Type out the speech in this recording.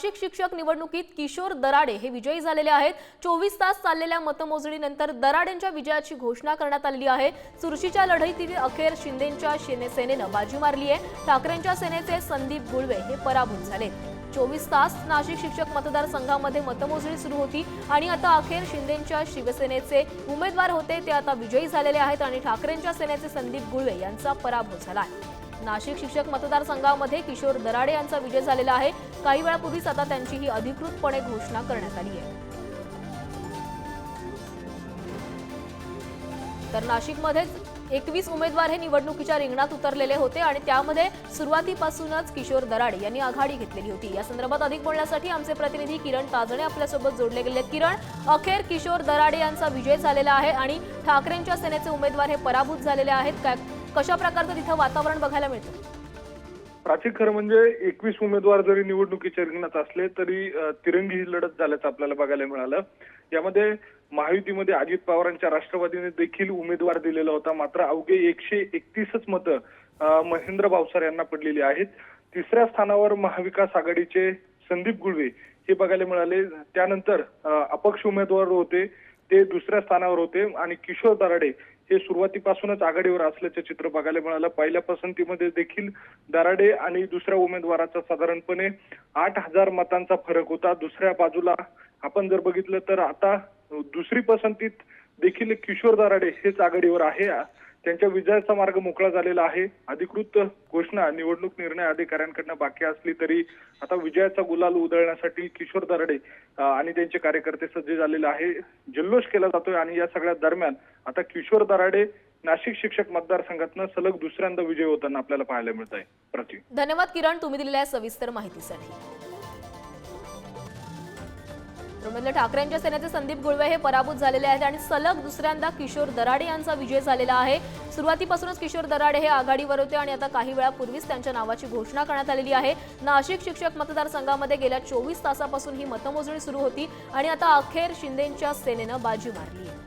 नाशिक शिक्षक निवडणुकीत किशोर दराडे हे विजयी झालेले आहेत. चोवीस तास चाललेल्या मतमोजणीनंतर दराडेंच्या विजयाची घोषणा करण्यात आलेली आहे. चुरशीच्या लढाईतील अखेर शिंदेच्या सेनेनं बाजी मारली आहे. ठाकरेंच्या सेनेचे संदीप गुळवे हे पराभूत झाले. चोवीस तास नाशिक शिक्षक मतदारसंघामध्ये मतमोजणी सुरू होती आणि आता अखेर शिंदेच्या शिवसेनेचे उमेदवार होते ते आता विजयी झालेले आहेत आणि ठाकरेंच्या सेनेचे संदीप गुळवे यांचा पराभव झाला आहे नाशिक शिक्षक मतदारसंघामध्ये किशोर दराडे यांचा विजय झालेला आहे. काही वेळापूर्वीच आता त्यांची ही अधिकृतपणे घोषणा करण्यात आली आहे. तर नाशिकमध्येच एकवीस उमेदवार हे निवडणुकीच्या रिंगणात उतरलेले होते आणि त्यामध्ये सुरुवातीपासूनच किशोर दराडे यांनी आघाडी घेतलेली होती. या संदर्भात अधिक बोलण्यासाठी आमचे प्रतिनिधी किरण ताजणे आपल्यासोबत जोडले गेले किरण अखेर किशोर दराडे यांचा विजय झालेला आहे आणि ठाकरेंच्या सेनेचे उमेदवार हे पराभूत झालेले आहेत. काय कशा प्रकारचं तिथं वातावरण बघायला मिळतं? प्राची खरं म्हणजे एकवीस उमेदवार जरी निवडणुकीच्या रिंगणात असले तरी तिरंगी ही लढत झाल्याचं आपल्याला बघायला मिळालं. यामध्ये महायुतीमध्ये अजित पवारांच्या राष्ट्रवादीने देखील उमेदवार दिलेला होता. मात्र अवघे एकशे एकतीसच मतं महेंद्र भावसार यांना पडलेली आहेत. तिसऱ्या स्थानावर महाविकास आघाडीचे संदीप गुळवे हे बघायला मिळाले. त्यानंतर अपक्ष उमेदवार होते ते दुसऱ्या स्थानावर होते आणि किशोर दराडे हे सुरुवातीपासूनच आघाडीवर असल्याचे चित्र बघायला मिळालं. पहिल्या पसंतीमध्ये देखील दराडे आणि दुसऱ्या उमेदवाराचा साधारणपणे आठ हजार मतांचा फरक होता. दुसऱ्या बाजूला आपण जर बघितलं तर आता दुसरी पसंतीत देखील किशोर दराडे हेच आघाडीवर आहे. त्यांच्या विजयाचा मार्ग मोकळा झालेला आहे. अधिकृत घोषणा निवडणूक निर्णय अधिकाऱ्यांकडनं बाकी असली तरी आता विजयाचा गुलाल उधळण्यासाठी किशोर दराडे आणि त्यांचे कार्यकर्ते सज्ज झालेले आहे. जल्लोष केला जातोय आणि या सगळ्या दरम्यान आता किशोर दराडे नाशिक शिक्षक मतदारसंघातनं सलग दुसऱ्यांदा विजय होताना आपल्याला पाहायला मिळत आहे प्रति. धन्यवाद किरण तुम्ही दिलेल्या सविस्तर माहितीसाठी. धर्मेंद्र ठाकरेंच्या सेनेचे संदीप गुळवे हे पराभूत झालेले आहेत आणि सलग दुसऱ्यांदा किशोर दराडे यांचा विजय झालेला आहे. सुरुवातीपासूनच किशोर दराडे हे आघाडीवर होते आणि आता काही वेळापूर्वीच त्यांच्या नावाची घोषणा करण्यात आलेली आहे. नाशिक शिक्षक मतदारसंघामध्ये गेल्या चोवीस तासापासून ही मतमोजणी सुरू होती आणि आता अखेर शिंदेच्या सेनेनं बाजी मारली आहे.